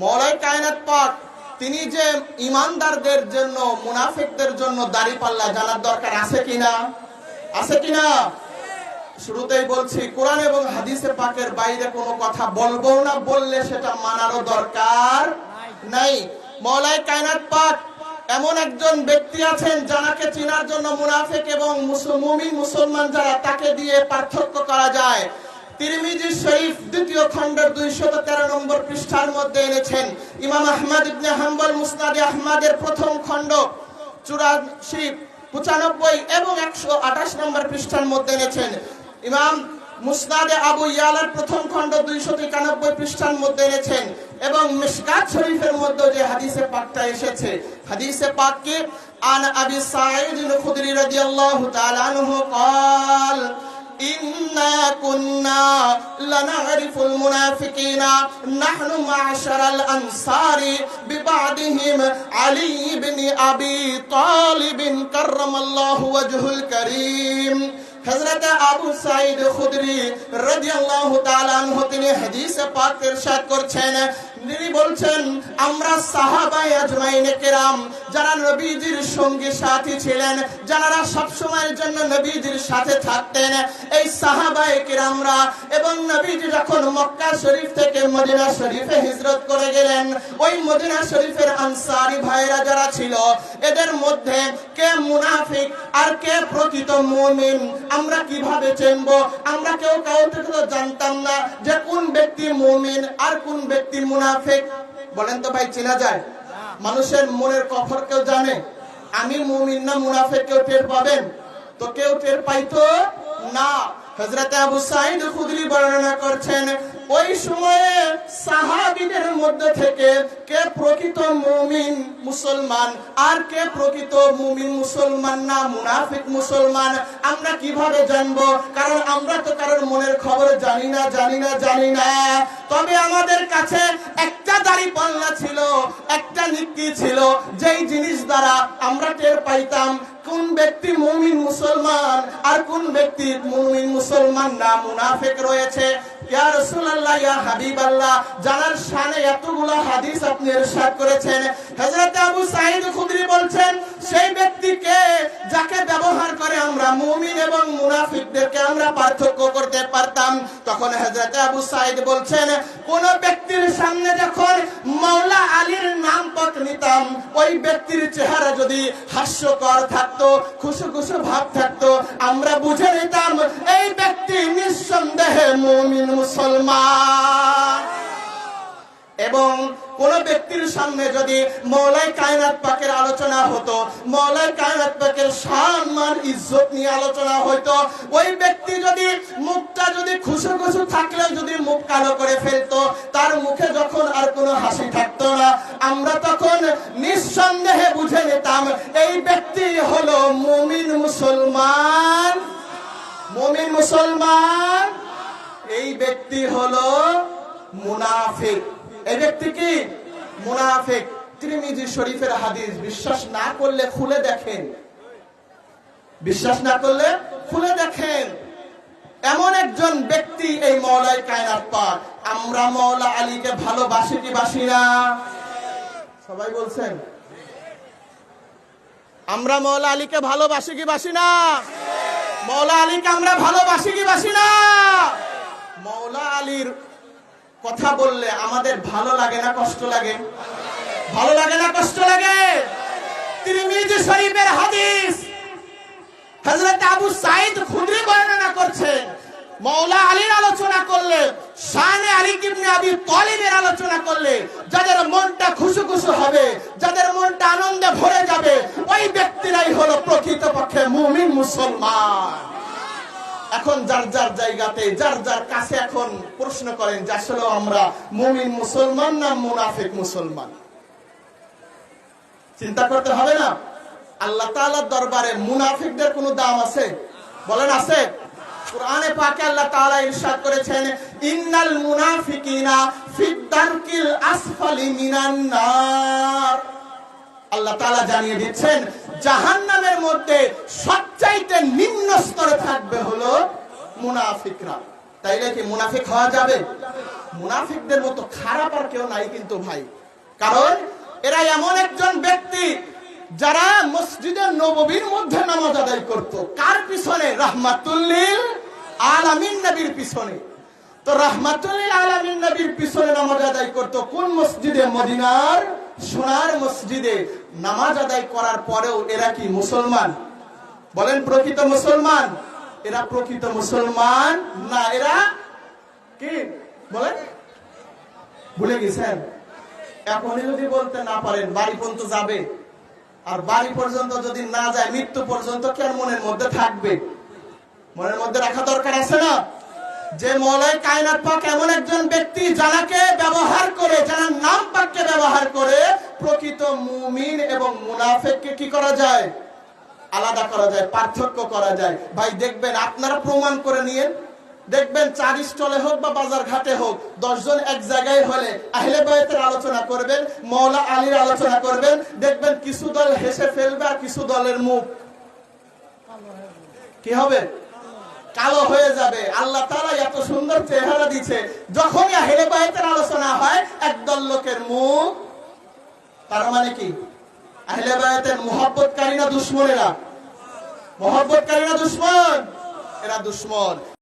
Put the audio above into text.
মৌলাই কায়নাত পাক। তিনি যে ইমানদারদের জন্য, মুনাফিকদের জন্য দাড়ি পাল্লা জানার দরকার আছে কিনা? আছে কিনা? শুরুতেই বলছি, কোরআন এবং হাদিসে পাকের বাইরে কোনো কথা বলব না, বললে সেটা মানারও দরকার নাই। মৌলাই কায়নাত পাক, এমন একজন ব্যক্তি আছেন যাকে চিনার জন্য মুনাফিক এবং মুসলমিন মুসলমান যারা তাকে দিয়ে পার্থক্য করা যায়। তিরমিজি শরীফ দ্বিতীয় খণ্ডের দুইশত তেরো নম্বর পৃষ্ঠার মধ্যে এনেছেন ইমাম আহমদ ইবনে হাম্বল মুসনাদে আহমদের প্রথম খণ্ড চুরাশি পঁচানব্বই এবং একশো আঠাশ নম্বর পৃষ্ঠার মধ্যে এনেছেন ইমাম মুসনাদে আবু ইয়ালার প্রথম খণ্ড দুইশত একানব্বই পৃষ্ঠার মধ্যে এনেছেন এবং মিশকাত শরীফের মধ্যে যে হাদিসে পাকটা এসেছে হাদিসে পাককে আন আবি সাঈদ খুদরি রাদিয়াল্লাহু তাআলা আনহু قال إنا كنا لنعرف المنافقين نحن معشر الأنصار ببعضهم علي بن أبي طالب كرم الله وجهه الكريم হযরত আবু সাইদ খুদরি রাদিয়াল্লাহু তাআলা আনহু তিনি হাদিসে পাক ইরশাদ করছেন তিনি বলছেন, আমরা সাহাবায়ে আজমাইনে কেরাম, যারা নবীজির সঙ্গী সাথী ছিলেন, যারা সব সময়ের জন্য নবীজির সাথে থাকতেন, এই সাহাবায়ে কেরামরা এবং নবীজি যখন মক্কা শরীফ থেকে মদিনা শরীফে হিজরত করে গেলেন, ওই মদিনা শরীফের আনসারী ভাইরা যারা ছিল, এদের মধ্যে কে মুনাফিক আর কে প্রকৃত মুমিন, আমরা কীভাবে চিনব? আমরা কেউ কাউ থেকে তো জানতাম না যে কোন ব্যক্তি মুমিন আর কোন ব্যক্তি মুনাফিক। বলেন তো ভাই, চেনা যায়? মানুষের মনের কফর কেউ জানে? আমি মুমিন না, মুনাফেক কেউ টের পাবেন? তো কেউ টের পাইতো না। হজরত আবু সাইদ খুদরি বর্ণনা করছেন ওই সময়ে সাহাবীদের মধ্যে থেকে কে প্রকৃত মুমিন মুসলমান আর কে প্রকৃত মুমিন মুসলমান না মুনাফিক মুসলমান, আমরা কীভাবে জানব? কারণ আমরা তো কারোর মনের খবর জানি না জানি না জানি না। তবে আমাদের কাছে একটা দাড়ি পাল্লা ছিল, একটা নিক্কি ছিল, যেই জিনিস দ্বারা আমরা টের পাইতাম কোন ব্যক্তি মুমিন মুসলমান আর কোন ব্যক্তি মুমিন মুসলমান না মুনাফিক রয়েছে। ইয়া এতগুলো হাদিস আপনি করেছেন বলছেন সেই ব্যক্তিকে যাকে ব্যবহার মুমিন এবং মুনাফিকদেরকে আমরা পার্থক্য করতে পারতাম। তখন হযরত আবু সাঈদ বলছেন, কোন ব্যক্তির সামনে যখন মাওলা আলীর নাম পাক নিতাম, ওই ব্যক্তির চেহারা যদি হাস্যকর থাকতো, খুশু খুশু ভাব থাকতো, আমরা বুঝে নিতাম, এই ব্যক্তি নিঃসন্দেহে মুমিন মুসলমান। এবং কোন ব্যক্তির সামনে যদি মৌলাই কায়নাত পাকের আলোচনা হতো, মৌলাই কায়নাত পাকের সম্মান ইজ্জত নিয়ে আলোচনা হইতো, ওই ব্যক্তি যদি মুখটা যদি খুশু খুশু থাকলেও যদি মুখ কালো করে ফেলতো, তার মুখে যখন আর কোনো হাসি থাকতো না, আমরা তখন নিঃসন্দেহে বুঝে নিতাম, এই ব্যক্তি হলো মুমিন মুসলমান। মুমিন মুসলমান। এই ব্যক্তি হলো মুনাফিক। এই ব্যক্তি কি? মুনাফিক। ত্রিমিজি শরীফের হাদিস, বিশ্বাস না করলে খুলে দেখেন। বিশ্বাস না করলে খুলে দেখেন। এমন একজন ব্যক্তি এই মৌলাই কায়নাত পাক। আমরা মৌলা আলীকে ভালোবাসি কি বাসি না? সবাই বলছেন। আমরা মৌলা আলীকে ভালোবাসি কি বাসি না? মৌলা আলীকে আমরা ভালোবাসি কি বাসি না? মৌলা আলীর কথা বললে আমাদের ভালো লাগে না, কষ্ট লাগে? ভালো লাগে না, কষ্ট লাগে? তিরমিজি শরীফের হাদিস হযরত আবু সাইদ খুদরি বর্ণনা করছেন মৌলা আলীর আলোচনা করলে, শানে আলী ইবনে আবি তালিবের আলোচনা করলে, যাদের মনটা খুশু খুশু হবে, যাদের মনটা আনন্দে ভরে যাবে, ওই ব্যক্তিরাই হলো প্রকৃতপক্ষে মুমিন মুসলমান। এখন যার যার জায়গাতে, যার যার কাছে এখন প্রশ্ন করেন যে আসলে আমরা মুমিন মুসলমান না মুনাফিক মুসলমান? চিন্তা করতে হবে না। আল্লাহ তাআলার দরবারে মুনাফিকদের কোনো দাম আছে? বলেন আছে। কোরআনে পাকে আল্লাহ তাআলা ইরশাদ করেছেন, ইন্নাল মুনাফিকিনা ফিদ দারকিল আসফালি মিনান নার। আল্লাহ তাআলা জানিয়ে দিচ্ছেন জাহান্নামের মধ্যে সবচাইতে নিম্ন স্তরে থাকবে হলো মুনাফিকরা। তাইলে কি মুনাফিক হওয়া যাবে? মুনাফিকদের মতো খারাপ আর কেউ নাই কিন্তু ভাই। কারণ এরা এমন একজন ব্যক্তি যারা মসজিদের নববীর মধ্যে নামাজ আদায় করত। কার পিছনে? রাহমাতুল্লিল আলামিন নবীর পিছনে। তো রাহমাতুল্লিল আলামিন নবীর পিছনে নামাজ আদায় করত কোন মসজিদে? মদিনার সোনার মসজিদে। নামাজ আদায় করার পরেও এরা কি মুসলমান? বলেন, প্রকৃত মুসলমান? এরা প্রকৃত মুসলমান না, এরা কি? বলেন। ভুলে গেছেন? এখনই যদি বলতে না পারেন, বাড়ি পর্যন্ত যাবে। আর বাড়ি পর্যন্ত যদি না যায়, মৃত্যু পর্যন্ত কেন মনের মধ্যে থাকবে? মনের মধ্যে রাখা দরকার আছে না? যে মৌলাই কায়নাত পাক এমন একজন ব্যক্তি যারাকে ব্যবহার করে যারা নাম পাককে ব্যবহার করে প্রকৃত মুমিন এবং মুনাফেককে কি করা যায়? আলাদা করা যায়, পার্থক্য করা যায়। ভাই, দেখবেন, আপনারা প্রমাণ করে নিয়েন। দেখবেন চার স্টলে হোক বা বাজার ঘাটে হোক, দশজন এক জায়গায় হলে আহলে বায়তের আলোচনা করবেন মৌলা আলীর আলোচনা করবেন। দেখবেন, কিছু দল হেসে ফেলবে আর কিছু দলের মুখ। কি হবে? কালো হয়ে যাবে। আল্লাহ তারা এত সুন্দর চেহারা দিচ্ছে যখনই আহলে বায়তের আলোচনা হয়, একদল লোকের মুখ তার মানে কি? আহলে বায়াতের মোহাব্বতকারী না দুশ্মনেরা মোহাব্বতকারী না দুশ্মন? এরা দুশ্মন।